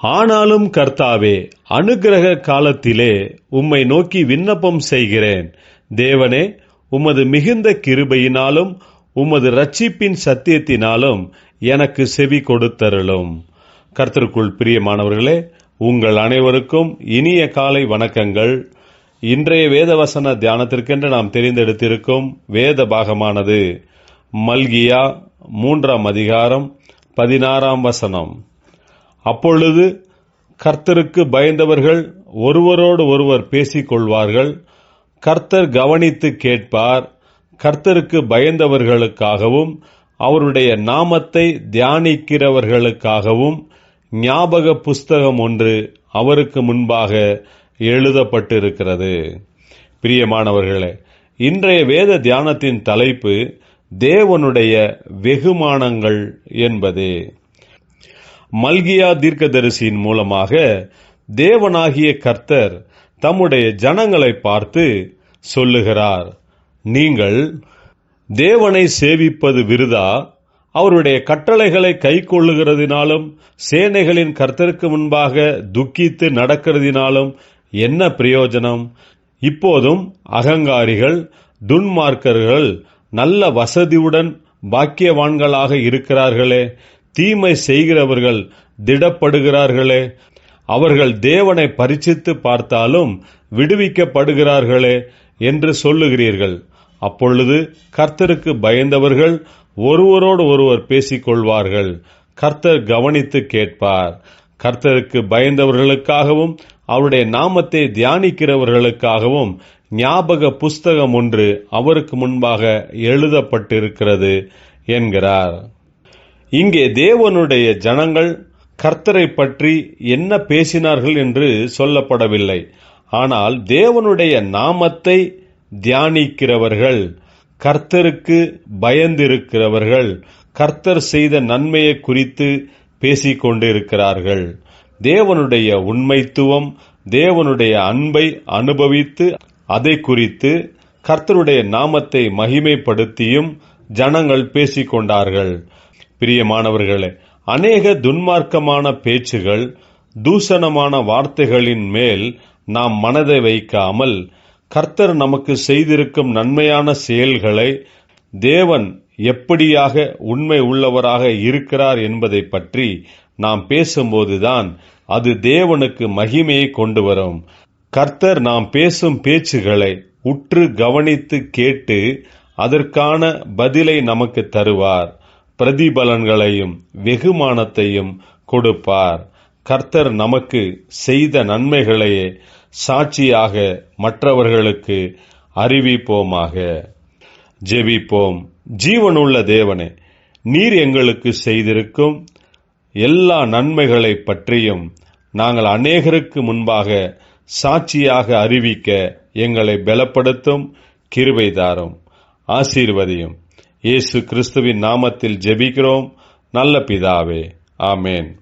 ஆனாலும் கர்த்தாவே அனுகிரக காலத்திலே உம்மை நோக்கி விண்ணப்பம் செய்கிறேன். தேவனே உமது மிகுந்த கிருபையினாலும் உமது ரட்சிப்பின் சத்தியத்தினாலும் எனக்கு செவி கொடுத்தருளும். கர்த்தருக்குள் பிரியமானவர்களே உங்கள் அனைவருக்கும் இனிய காலை வணக்கங்கள். இன்றைய வேதவசன தியானத்திற்கென்று நாம் தெரிந்தெடுத்திருக்கும் வேத பாகமானது மல்கியா மூன்றாம் அதிகாரம் பதினாறாம் வசனம். அப்பொழுது கர்த்தருக்கு பயந்தவர்கள் ஒருவரோடு ஒருவர் பேசிக்கொள்வார்கள். கர்த்தர் கவனித்து கேட்பார். கர்த்தருக்கு பயந்தவர்களுக்காகவும் அவருடைய நாமத்தை தியானிக்கிறவர்களுக்காகவும் ஞாபக புஸ்தகம் ஒன்று அவருக்கு முன்பாக எழுதப்பட்டிருக்கிறது. பிரியமானவர்களே இன்றைய வேத தியானத்தின் தலைப்பு தேவனுடைய வெகுமானங்கள் என்பதே. மல்கியா தீர்க்கதரிசியின் மூலமாக தேவனாகிய கர்த்தர் தம்முடைய ஜனங்களை பார்த்து சொல்லுகிறார். நீங்கள் தேவனை சேவிப்பது விருதா? அவருடைய கட்டளைகளை கை கொள்ளுகிறதினாலும் சேனைகளின் கர்த்தருக்கு முன்பாக துக்கித்து நடக்கிறதினாலும் என்ன பிரயோஜனம்? இப்போதும் அகங்காரிகள் துன்மார்க்கர்கள் நல்ல வசதியுடன் பாக்கியவான்களாக இருக்கிறார்களே தீமை செய்கிறவர்கள் திடப்படுகிறார்களே. அவர்கள் தேவனை பரிச்சித்து பார்த்தாலும் விடுவிக்கப்படுகிறார்களே என்று சொல்லுகிறீர்கள். அப்பொழுது கர்த்தருக்கு பயந்தவர்கள் ஒருவரோடு ஒருவர் பேசிக்கொள்வார்கள். கர்த்தர் கவனித்து கேட்பார். கர்த்தருக்கு பயந்தவர்களுக்காகவும் அவருடைய நாமத்தை தியானிக்கிறவர்களுக்காகவும் ஞாபக புஸ்தகம் ஒன்று அவருக்கு முன்பாக எழுதப்பட்டிருக்கிறது என்கிறார். இங்கே தேவனுடைய ஜனங்கள் கர்த்தரை பற்றி என்ன பேசினார்கள் என்று சொல்லப்படவில்லை. ஆனால் தேவனுடைய நாமத்தை தியானிக்கிறவர்கள் கர்த்தருக்கு பயந்திருக்கிறவர்கள் கர்த்தர் செய்த நன்மையை குறித்து பேசிக்கொண்டிருக்கிறார்கள். தேவனுடைய உண்மைத்துவம் தேவனுடைய அன்பை அனுபவித்து அதை குறித்து கர்த்தருடைய நாமத்தை மகிமைப்படுத்தியும் ஜனங்கள் பேசிக்கொண்டார்கள். பிரியமானவர்களே அநேக துன்மார்க்கமான பேச்சுகள் தூஷணமான வார்த்தைகளின் மேல் நாம் மனதை வைக்காமல் கர்த்தர் நமக்கு செய்திருக்கும் நன்மையான செயல்களை தேவன் எப்படியாக உண்மை உள்ளவராக இருக்கிறார் என்பதை பற்றி நாம் பேசும்போதுதான் அது தேவனுக்கு மகிமையை கொண்டு வரும். கர்த்தர் நாம் பேசும் பேச்சுகளை உற்று கவனித்து கேட்டு அதற்கான பதிலை நமக்கு தருவார். பிரதிபலன்களையும் வெகுமானத்தையும் கொடுப்பார். கர்த்தர் நமக்கு செய்த நன்மைகளையே சாட்சியாக மற்றவர்களுக்கு அறிவிப்போமாக. ஜெபிப்போம். ஜீவனுள்ள தேவனே நீர் எங்களுக்கு செய்திருக்கும் எல்லா நன்மைகளை பற்றியும் நாங்கள் அநேகருக்கு முன்பாக சாட்சியாக அறிவிக்க எங்களை பலப்படுத்தும் கிருபை தாரும். ஆசீர்வதியும். இயேசு கிறிஸ்துவின் நாமத்தில் ஜெபிக்கிறோம். நல்ல பிதாவே. ஆமேன்.